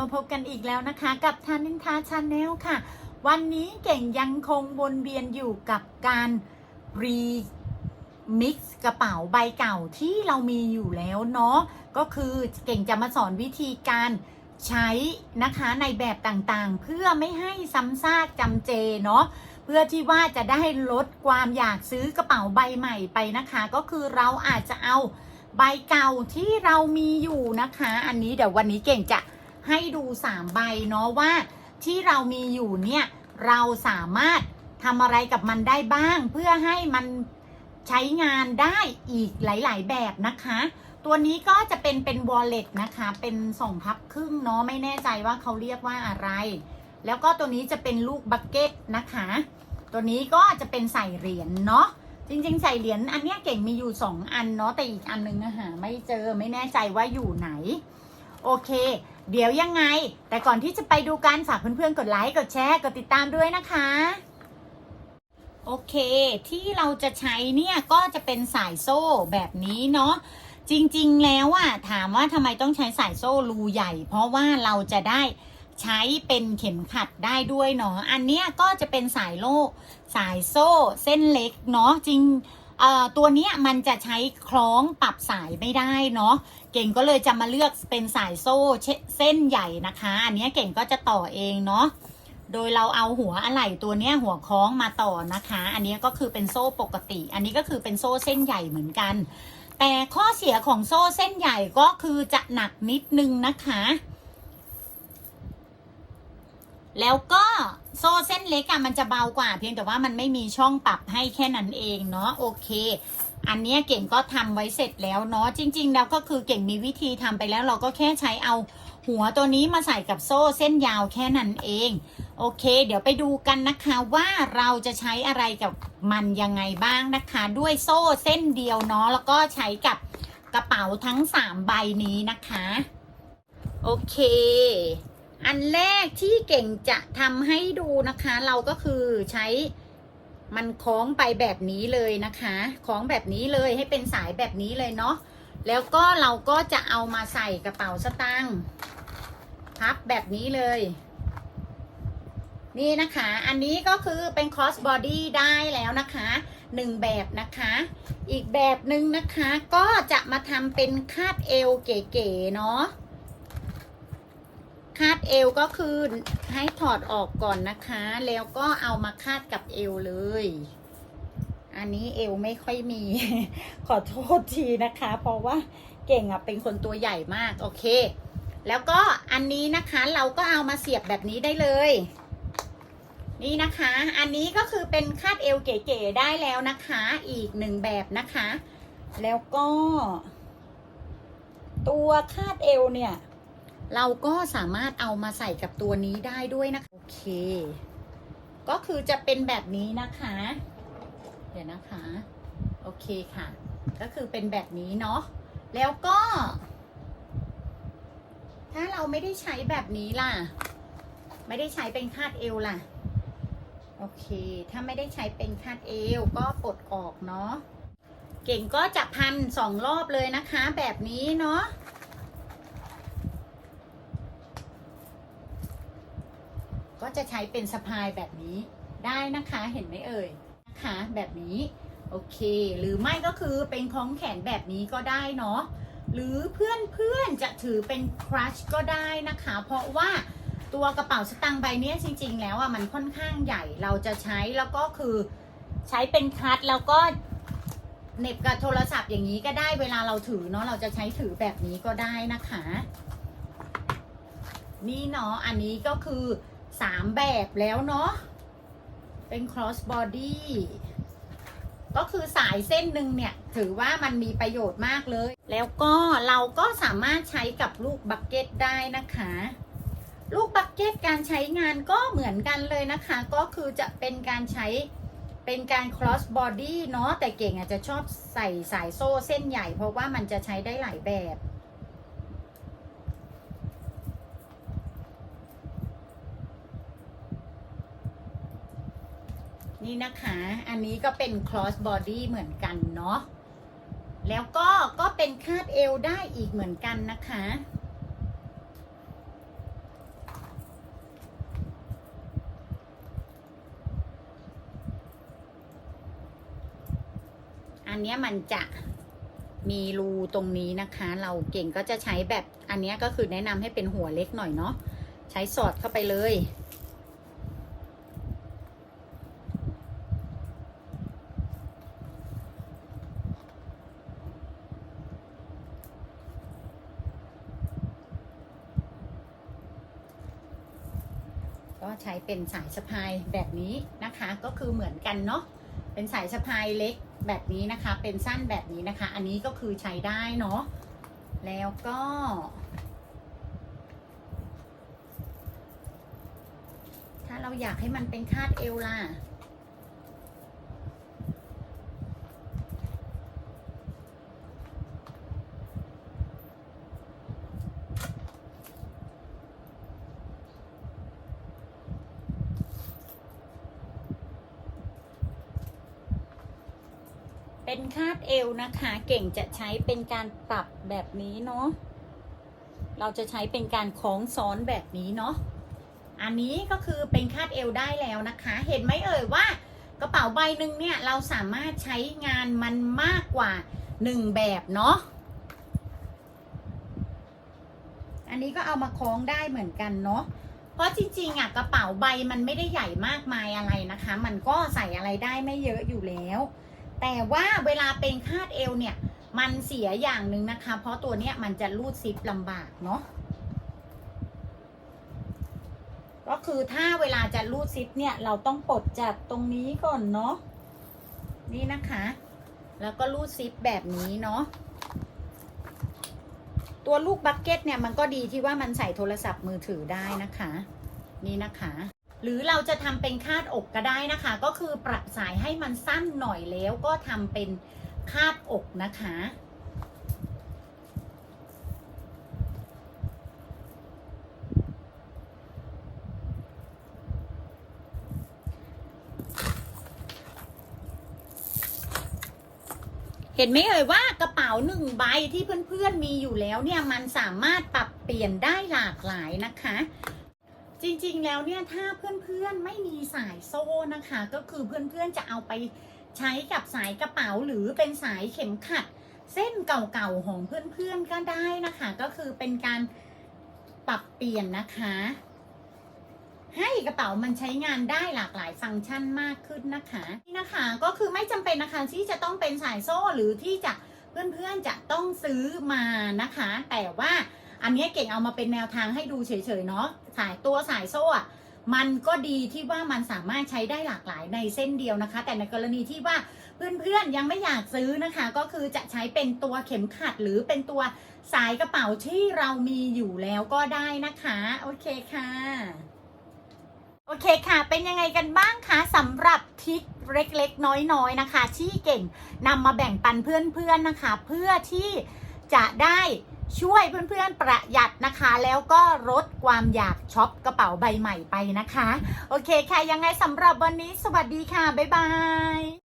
มาพบกันอีกแล้วนะคะกับทานินทาชาแนลค่ะ วันนี้เก่งยังคงวนเวียนอยู่กับการรีมิกซ์กระเป๋าใบเก่าที่เรามีอยู่แล้วเนาะก็คือเก่งจะมาสอนวิธีการใช้นะคะในแบบต่างๆ เพื่อไม่ให้ซ้ำซากจำเจเนาะเพื่อที่ว่าจะได้ลดความอยากซื้อกระเป๋าใบใหม่ไปนะคะ ก็คือเราอาจจะเอาใบเก่าที่เรามีอยู่นะคะ อันนี้เดี๋ยววันนี้เก่งจะ ให้ดู3ใบเนาะว่าที่เรามีอยู่เนี่ยเราสามารถทำอะไรกับมันได้บ้าง เพื่อให้มันใช้งานได้อีกหลาย ๆ แบบนะคะ ตัวนี้ก็จะเป็นเป็น wallet นะคะ เป็นสองพับครึ่งเนาะไม่แน่ใจว่าเขาเรียกว่าอะไร แล้วก็ตัวนี้จะเป็นลูกบักเก็ตนะคะ ตัวนี้ก็จะเป็นใส่เหรียญเนาะจริง ๆ ใส่เหรียญอันเนี้ยเก่งมีอยู่ 2 อันเนาะแต่อีกอันนึงอะหาไม่เจอไม่แน่ใจว่าอยู่ไหน โอเค เดี๋ยวยังไง แต่ก่อนที่จะไปดูกันฝากเพื่อนๆ กดไลค์ กดแชร์ กดติดตามด้วยนะคะ โอเค ที่เราจะใช้เนี่ยก็จะเป็นสายโซ่แบบนี้เนาะ จริงๆ แล้วอะถามว่าทำไมต้องใช้สายโซ่รูใหญ่ เพราะว่าเราจะได้ใช้เป็นเข็มขัดได้ด้วยเนาะ อันเนี้ยก็จะเป็นสายโล่ สายโซ่เส้นเล็กเนาะจริง ตัวนี้มันจะใช้คล้องปรับสายไม่ได้เนาะเก่งก็เลยจะมาเลือกเป็นสายโซ่เส้นใหญ่นะคะ อันนี้เก่งก็จะต่อเองเนาะโดยเราเอาหัวอะไหล่ตัวนี้หัวคล้องมาต่อนะคะ อันนี้ก็คือเป็นโซ่ปกติ อันนี้ก็คือเป็นโซ่เส้นใหญ่เหมือนกัน แต่ข้อเสียของโซ่เส้นใหญ่ก็คือจะหนักนิดนึงนะคะ แล้วก็โซ่เส้นเล็กอะมันจะเบากว่า เพียงแต่ว่ามันไม่มีช่องปรับให้แค่นั้นเองเนาะโอเค อันนี้เก่งก็ทำไว้เสร็จแล้วเนาะจริง ๆ แล้วก็คือเก่งมีวิธีทำไปแล้วเราก็แค่ใช้เอาหัวตัวนี้มาใส่กับโซ่เส้นยาวแค่นั้นเอง โอเค เดี๋ยวไปดูกันนะคะว่าเราจะใช้อะไรกับมันยังไงบ้างนะคะ ด้วยโซ่เส้นเดียวเนาะแล้วก็ใช้กับกระเป๋าทั้งสามใบนี้นะคะ โอเค อันแรกที่เก่งจะทำให้ดูนะคะ เราก็คือใช้มันคล้องไปแบบนี้เลยนะคะคล้องแบบนี้เลยให้เป็นสายแบบนี้เลยเนาะแล้วก็เราก็จะเอามาใส่กระเป๋าสตางค์พับแบบนี้เลย นี่นะคะ อันนี้ก็คือเป็น cross body ได้แล้วนะคะหนึ่งแบบนะคะ อีกแบบหนึ่งนะคะก็จะมาทำเป็นคาดเอวเก๋ๆเนาะ คาดเอวก็คือให้ถอดออกก่อนนะคะ แล้วก็เอามาคาดกับเอวเลย อันนี้เอวไม่ค่อยมี ขอโทษทีนะคะ เพราะว่าเก่งอะเป็นคนตัวใหญ่มาก โอเค แล้วก็อันนี้นะคะเราก็เอามาเสียบแบบนี้ได้เลย นี่นะคะ อันนี้ก็คือเป็นคาดเอวเก๋ๆได้แล้วนะคะ อีกหนึ่งแบบนะคะ แล้วก็ ตัวคาดเอวเนี่ย เราก็สามารถเอามาใส่กับตัวนี้ได้ด้วยนะคะโอเค ก็คือจะเป็นแบบนี้นะคะ เดี๋ยวนะคะ โอเคค่ะ ก็คือเป็นแบบนี้เนาะแล้วก็ ถ้าเราไม่ได้ใช้แบบนี้ล่ะ ไม่ได้ใช้เป็นคาดเอวล่ะ โอเค ถ้าไม่ได้ใช้เป็นคาดเอวก็ปลดออกเนาะเก่งก็จะพันสองรอบเลยนะคะ แบบนี้เนาะ จะใช้เป็นสะพายแบบนี้ได้นะคะเห็นไหมเอ่ยนะคะแบบนี้โอเค หรือไม่ก็คือเป็นคล้องแขนแบบนี้ก็ได้เนาะหรือเพื่อนเพื่อนๆจะถือเป็นครัชก็ได้นะคะ เพราะว่าตัวกระเป๋าสตางค์ใบนี้จริง ๆ แล้วอะมันค่อนข้างใหญ่เราจะใช้แล้วก็คือใช้เป็นครัชแล้วก็เน็บกับโทรศัพท์อย่างนี้ก็ได้เวลาเราถือเนาะเราจะใช้ถือแบบนี้ก็ได้นะคะ นี่เนาะอันนี้ก็คือ สามแบบแล้วเนาะ เป็น cross body ก็คือสายเส้นหนึ่งเนี่ย ถือว่ามันมีประโยชน์มากเลย แล้วก็เราก็สามารถใช้กับลูกบักเก็ตได้นะคะ ลูกบักเก็ตการใช้งานก็เหมือนกันเลยนะคะ ก็คือจะเป็นการใช้เป็นการ cross body เนาะแต่เก่งอาจจะชอบใส่สายโซ่เส้นใหญ่ เพราะว่ามันจะใช้ได้หลายแบบ นี่นะคะ อันนี้ก็เป็น cross body เหมือนกันเนาะ แล้วก็ก็เป็นคาดเอวได้อีกเหมือนกันนะคะ อันนี้มันจะมีรูตรงนี้นะคะ เราเก่งก็จะใช้แบบอันนี้ก็คือแนะนำให้เป็นหัวเล็กหน่อยเนาะ ใช้สอดเข้าไปเลย ใช้เป็นสายสะพายแบบนี้นะคะ ก็คือเหมือนกันเนาะเป็นสายสะพายเล็กแบบนี้นะคะ เป็นสั้นแบบนี้นะคะ อันนี้ก็คือใช้ได้เนาะแล้วก็ ถ้าเราอยากให้มันเป็นคาดเอวล่ะ เป็นคาดเอวนะคะ เก่งจะใช้เป็นการปรับแบบนี้เนาะ เราจะใช้เป็นการคล้องซ้อนแบบนี้เนาะ อันนี้ก็คือเป็นคาดเอวได้แล้วนะคะ เห็นไหมเอ่ยว่ากระเป๋าใบหนึ่งเนี่ยเราสามารถใช้งานมันมากกว่าหนึ่งแบบเนาะ อันนี้ก็เอามาคล้องได้เหมือนกันเนาะเพราะจริงๆอะกระเป๋าใบมันไม่ได้ใหญ่มากมายอะไรนะคะ มันก็ใส่อะไรได้ไม่เยอะอยู่แล้ว แต่ว่าเวลาเป็นคาดเอวเนี่ย มันเสียอย่างหนึ่งนะคะ เพราะตัวเนี้ยมันจะรูดซิปลำบากเนาะก็คือถ้าเวลาจะรูดซิปเนี่ยเราต้องปลดจากตรงนี้ก่อนเนาะนี่นะคะ แล้วก็รูดซิปแบบนี้เนาะตัวลูกบักเก็ตเนี่ยมันก็ดีที่ว่ามันใส่โทรศัพท์มือถือได้นะคะ นี่นะคะ หรือเราจะทำเป็นคาดอกก็ได้นะคะ ก็คือปรับสายให้มันสั้นหน่อยแล้วก็ทำเป็นคาดอกนะคะ เห็นไหมเอ่ยว่ากระเป๋าหนึ่งใบที่เพื่อนๆมีอยู่แล้วเนี่ยมันสามารถปรับเปลี่ยนได้หลากหลายนะคะ จริงๆ แล้วเนี่ยถ้าเพื่อนๆไม่มีสายโซ่นะคะ ก็คือเพื่อนๆจะเอาไปใช้กับสายกระเป๋าหรือเป็นสายเข็มขัด เส้นเก่าๆของเพื่อนๆก็ได้นะคะ ก็คือเป็นการปรับเปลี่ยนนะคะ ให้กระเป๋ามันใช้งานได้หลากหลายฟังก์ชันมากขึ้นนะคะนี่นะคะก็คือไม่จำเป็นนะคะที่จะต้องเป็นสายโซ่หรือที่จะเพื่อนๆจะต้องซื้อมานะคะ แต่ว่า อันนี้เก่งเอามาเป็นแนวทางให้ดูเฉยๆเนาะสายตัวสายโซ่อะมันก็ดีที่ว่ามันสามารถใช้ได้หลากหลายในเส้นเดียวนะคะ แต่ในกรณีที่ว่าเพื่อนๆยังไม่อยากซื้อนะคะ ก็คือจะใช้เป็นตัวเข็มขัดหรือเป็นตัวสายกระเป๋าที่เรามีอยู่แล้วก็ได้นะคะ โอเคค่ะโอเคค่ะ เป็นยังไงกันบ้างคะสำหรับทริคเล็กๆ น้อยๆนะคะ ที่เก่งนำมาแบ่งปันเพื่อนๆนะคะ เพื่อที่จะได้ ช่วยเพื่อนๆประหยัดนะคะ แล้วก็ลดความอยากช็อปกระเป๋าใบใหม่ไปนะคะ โอเคค่ะยังไงสำหรับวันนี้สวัสดีค่ะ บ๊ายบาย